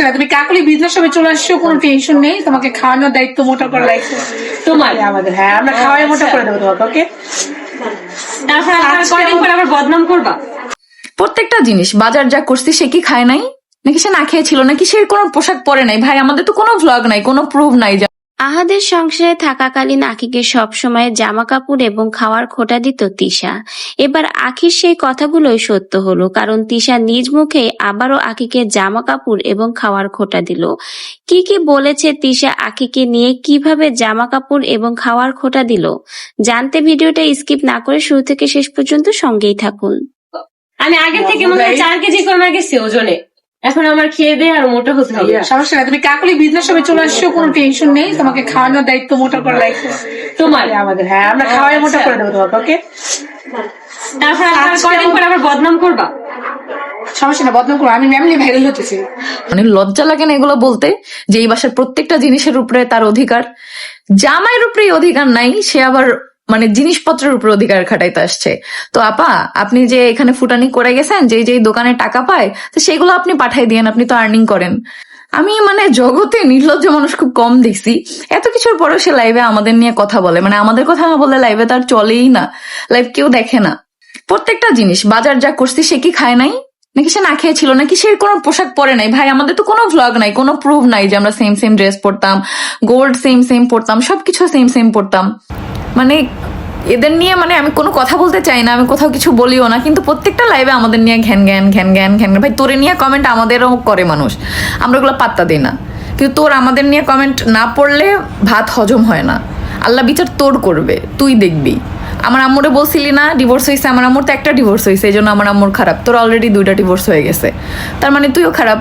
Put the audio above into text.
সমস্যা না তুমি কাকলি বৃদ্ধাশ্রমে চলে আসছো কোনো টেনশন নেই তোমাকে খাওয়ানোর দায়িত্ব মোটা করে লাগছে তোমার? আমাদের হ্যাঁ আমরা খাওয়াই মোটা করে দেবো তোমাকে ওকে? তারপর কয়দিন পর আবার বদনাম করবা? প্রত্যেকটা জিনিস বাজার যা করছি সে কি খায় নাই? নাকি সে না খেয়েছিল? নাকি সে কোনো পোশাক পরে নাই? ভাই আমাদের তো কোনো ভ্লগ নাই কোনো প্রুফ নাই আহাদের সংসারে থাকাকালীন আখিকে সবসময় জামা কাপড় এবং খাওয়ার খোটা দিত তিশা। এবার আখির সেই কথাগুলোই সত্য হলো, কারণ তিশা নিজ মুখে আবারও আখিকে জামা কাপড় এবং খাওয়ার খোটা দিল। কি কি বলেছে তিশা আখিকে নিয়ে, কীভাবে জামা কাপড় এবং খাওয়ার খোটা দিল? জানতে ভিডিওটা স্কিপ না করে শুরু থেকে শেষ পর্যন্ত সঙ্গেই থাকুন। আমি আগে থেকে মনে হয় চার কেজি কমে গেছি ওজনে। এখন আমার খেয়ে দিয়ে আর মোটা হতে হবে। সমস্যা নাই তুমি কাকলি বৃদ্ধাশ্রমে চলে আসছো কোনো টেনশন নেই তোমাকে খাওয়ানোর দায়িত্ব মোটা করে লাগছে তোমার। আমাদের হ্যাঁ আমরা খাওয়াই মোটা করে দেবো তোমাকে ওকে তারপর আজকে কয়দিন পর আবার বদনাম করবা? সমস্যা না বদনাম করো আমি ম্যামলি ভাইরাল হতেছি। মানে লজ্জা লাগে না এগুলো বলতে? যে এই বাসার প্রত্যেকটা জিনিসের উপরে তার অধিকার। জামাইয়ের উপরে অধিকার নাই সে আবার মানে জিনিসপত্রের উপর অধিকার খাটাইতে আসছে। তো আপা, আপনি যে এখানে ফুটানি করে গেছেন যে যে দোকানে টাকা পায়, তো সেগুলো আপনি পাঠাই দিয়েন, আপনি তো আর্নিং করেন। আমি মানে জগতে নির্লজ্জ মানুষ খুব কম দেখছি। এত কিছুর পরেও সে লাইভে আমাদের নিয়ে কথা বলে। মানে আমাদের কথা না বললে লাইভে তার চলেই না। লাইভ কেউ দেখে না। প্রত্যেকটা জিনিস, বাজার যা করছি, সে কি খায় নাই? নাকি সে না খেয়েছিল? নাকি সে কোনো পোশাক পরে নাই? ভাই, আমাদের তো কোনো ভ্লগ নাই, কোনো প্রুফ নাই যে আমরা সেম সেম ড্রেস পরতাম গোল্ড সেম সেম পরতাম, সবকিছু সেম সেম পরতাম। মানে এদের নিয়ে মানে আমি কোনো কথা বলতে চাই না, আমি কোথাও কিছু বলিও না, কিন্তু প্রত্যেকটা লাইভে আমাদের নিয়ে ঘ্যান ঘ্যান ঘ্যান ঘ্যান ঘ্যান। ভাই, তোরে নিয়ে কমেন্ট আমাদেরও করে মানুষ। আমরা ওগুলো পাত্তা দিই না। কিন্তু তোর আমাদের নিয়ে কমেন্ট না পড়লে ভাত হজম হয় না। আল্লাহ বিচার তোর করবে, তুই দেখবি। আমার আম্মুরে বলছিলি না ডিভোর্স হয়েছে আমার আম্মুর তো একটা ডিভোর্স হয়েছে এই জন্য আমার আম্মুর খারাপ। তোর অলরেডি দুইটা ডিভোর্স হয়ে গেছে। তার মানে তুইও খারাপ।